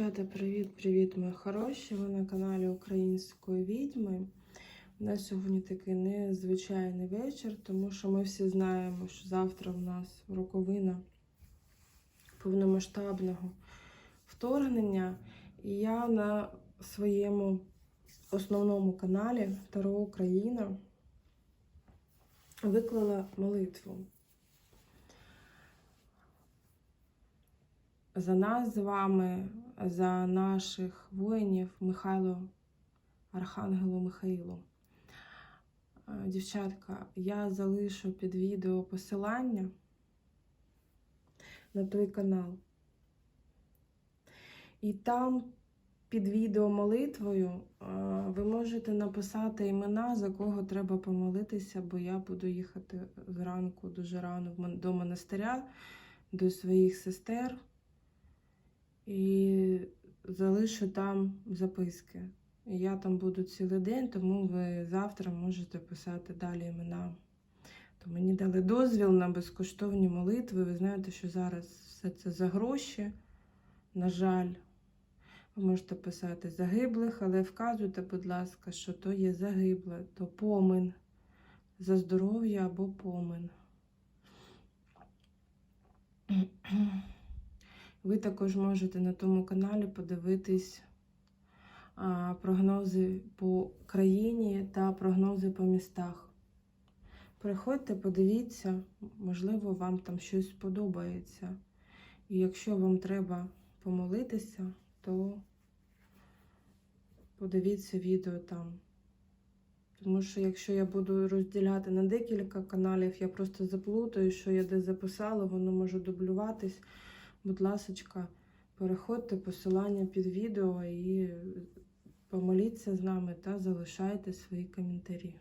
Дівчата, привіт-привіт, мої хороші! Ви на каналі Української відьми. У нас сьогодні такий незвичайний вечір, тому що ми всі знаємо, що завтра у нас роковина повномасштабного вторгнення. І я на своєму основному каналі Таро Україна виклала молитву. За нас з вами, за наших воїнів Михайло Архангелу Михаїлу. Е, Дівчатка, я залишу під відео посилання на той канал. І там під відео молитвою е, ви можете написати імена, за кого треба помолитися, бо я буду їхати зранку дуже рано до монастиря, до своїх сестер і залишу там записки. Я там буду цілий день, тому ви завтра можете писати далі імена. То мені дали дозвіл на безкоштовні молитви. Ви знаєте, що зараз все це за гроші. На жаль, ви можете писати загиблих, але вказуйте, будь ласка, що то є загибле, то помин за здоров'я або помин. Ви також можете на тому каналі подивитись прогнози по країні та прогнози по містах. Приходьте, подивіться, можливо, вам там щось сподобається. І якщо вам треба помолитися, то подивіться відео там. Тому що якщо я буду розділяти на декілька каналів, я просто заплутаю, що я де записала, воно може дублюватись. Будь ласочка, переходьте посилання під відео і помоліться з нами та залишайте свої коментарі.